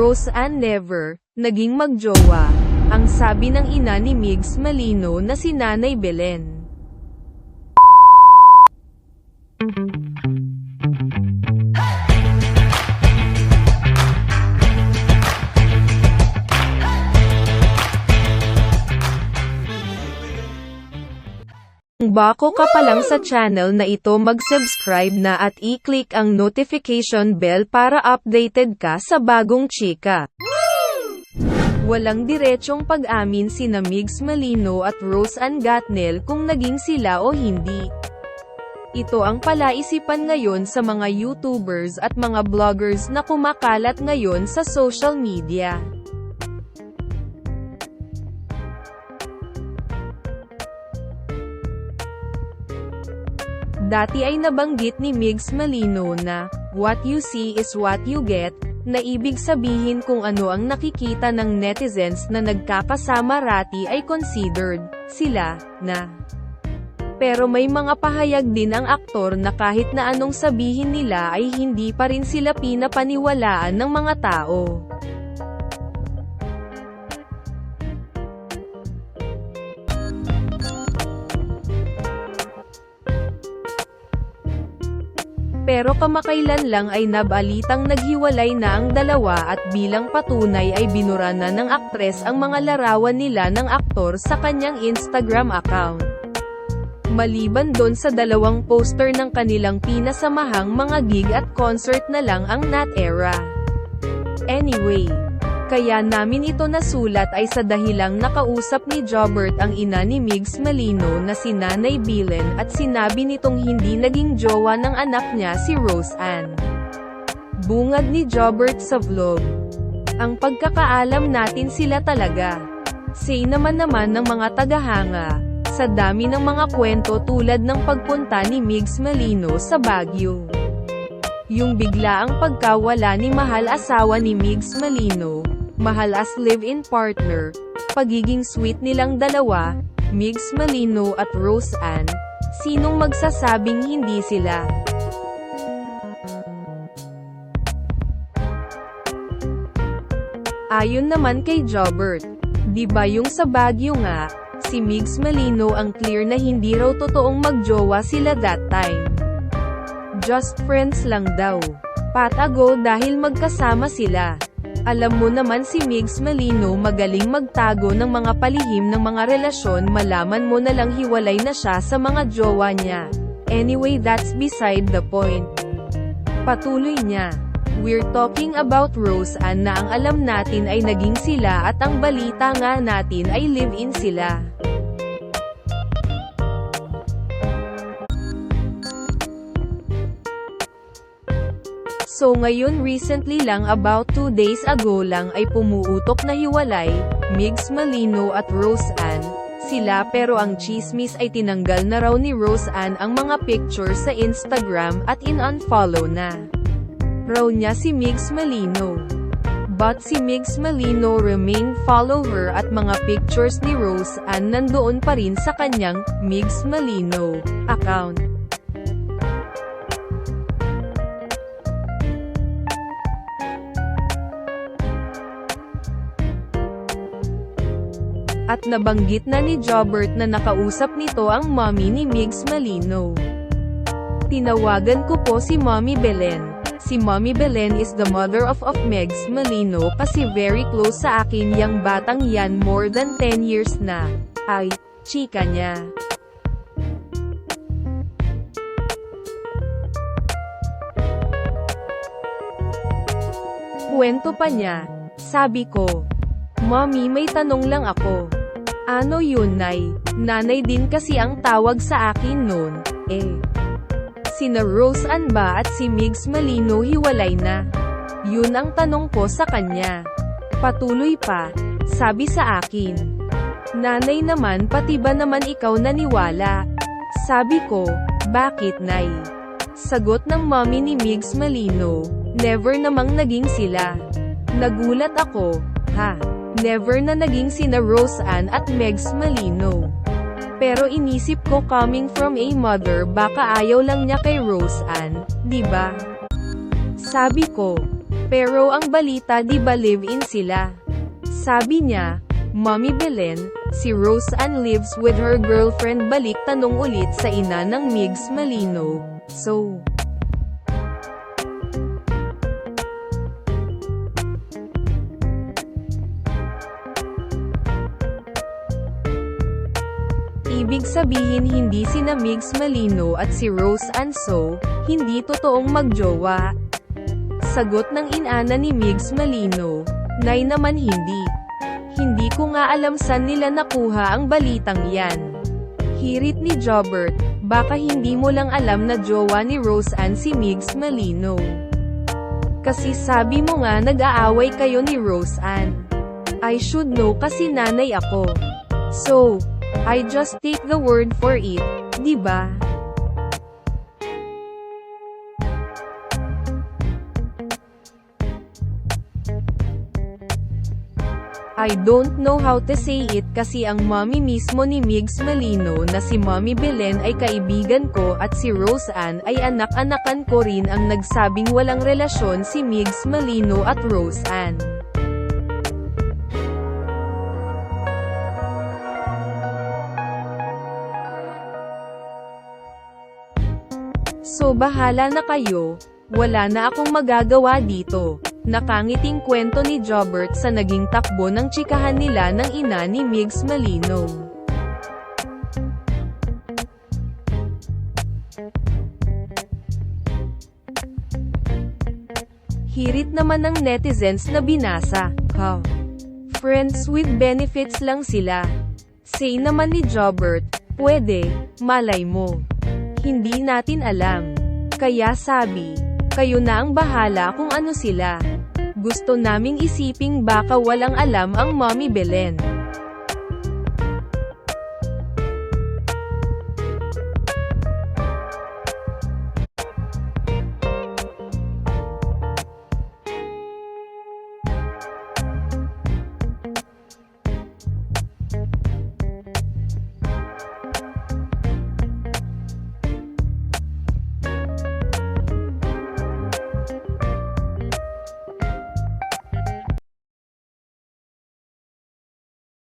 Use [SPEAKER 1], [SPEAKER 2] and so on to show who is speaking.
[SPEAKER 1] Rose Ann never, naging magjowa. Ang sabi ng ina ni Migs Malino na si Nanay Belen. Kung bako ka pa lang sa channel na ito mag-subscribe na at i-click ang notification bell para updated ka sa bagong chika. Walang diretsong pag-amin si Migs Malino at Rose Ann Gatnell kung naging sila o hindi. Ito ang palaisipan ngayon sa mga YouTubers at mga vloggers na kumakalat ngayon sa social media. Dati ay nabanggit ni Migs Malino na, what you see is what you get, na ibig sabihin kung ano ang nakikita ng netizens na nagkakasama rati ay considered, sila, na. Pero may mga pahayag din ang aktor na kahit na anong sabihin nila ay hindi pa rin sila pinapaniwalaan ng mga tao. Pero kamakailan lang ay nabalitang naghiwalay na ang dalawa at bilang patunay ay binura na ng aktres ang mga larawan nila ng aktor sa kanyang Instagram account. Maliban doon sa dalawang poster ng kanilang pinasamahang mga gig at concert na lang ang Nat Era. Anyway, kaya namin ito nasulat ay sa dahilang nakausap ni Jobert ang ina ni Migs Malino na si Nanay Bilen at sinabi nitong hindi naging jowa ng anak niya si Rose Ann. Bungad ni Jobert sa vlog. Ang pagkakaalam natin sila talaga. Say naman naman ng mga tagahanga, sa dami ng mga kwento tulad ng pagpunta ni Migs Malino sa Baguio. Yung bigla ang pagkawala ni mahal asawa ni Migs Malino, mahal as live-in partner, pagiging sweet nilang dalawa, Migs Malino at Rose Ann, sinong magsasabing hindi sila? Ayon naman kay Jobert, di ba yung sa Baguio nga, si Migs Malino ang clear na hindi raw totoong magjowa sila that time. Just friends lang daw. Patago dahil magkasama sila. Alam mo naman si Migs Malino magaling magtago ng mga palihim ng mga relasyon malaman mo na lang hiwalay na siya sa mga jowa niya. Anyway that's beside the point. Patuloy niya. We're talking about Rose Ann na ang alam natin ay naging sila at ang balita nga natin ay live-in sila. So ngayon recently lang about 2 days ago lang ay pumuutok na hiwalay, Migs Malino at Rose Ann, sila pero ang chismis ay tinanggal na raw ni Rose Ann ang mga pictures sa Instagram at in-unfollow na. Raw niya si Migs Malino. But si Migs Malino remain follower at mga pictures ni Rose Ann nandoon pa rin sa kanyang Migs Malino account. At nabanggit na ni Jobert na nakausap nito ang mommy ni Migs Malino. Tinawagan ko po si Mommy Belen. Si Mommy Belen is the mother of of Megs Malino kasi very close sa akin yang batang yan more than 10 years na. Ay, chika niya. Kwento pa niya. Sabi ko, Mommy may tanong lang ako. Ano yun, Nay? Nanay din kasi ang tawag sa akin noon, eh. Sina Rose Ann ba at si Migs Malino hiwalay na? Yun ang tanong ko sa kanya. Patuloy pa, sabi sa akin. Nanay naman pati ba naman ikaw naniwala? Sabi ko, bakit nay? Sagot ng mommy ni Migs Malino, never namang naging sila. Nagulat ako, ha? Never na naging sina Rose Ann at Megs Malino. Pero inisip ko coming from a mother baka ayaw lang niya kay Rose Ann, di ba? Sabi ko, Pero ang balita di ba live-in sila? Sabi niya, Mommy Belen, si Rose Ann lives with her girlfriend balik tanong ulit sa ina ng Migs Malino. So, Ibig sabihin hindi sina Migs Malino at si Rose Anso, hindi totoong magjowa. Sagot ng inana ni Migs Malino, Nay naman hindi. Hindi ko nga alam saan nila nakuha ang balitang yan. Hirit ni Jobert, baka hindi mo lang alam na jowa ni Rose Ann si Migs Malino. Kasi sabi mo nga nag-aaway kayo ni Rose Ann. I should know kasi nanay ako. So, I just take the word for it, di ba? I don't know how to say it kasi ang mommy mismo ni Migs Malino na si Mommy Belen ay kaibigan ko at si Rose Ann ay anak-anakan ko rin ang nagsabing walang relasyon si Migs Malino at Rose Ann. So bahala na kayo, wala na akong magagawa dito. Nakangiting kwento ni Jobert sa naging takbo ng tsikahan nila ng ina ni Migs Malino. Hirit naman ng netizens na binasa, ha. Friends with benefits lang sila. Say naman ni Jobert, pwede, malay mo. Hindi natin alam. Kaya sabi, kayo na ang bahala kung ano sila. Gusto naming isiping baka walang alam ang Mommy Belen.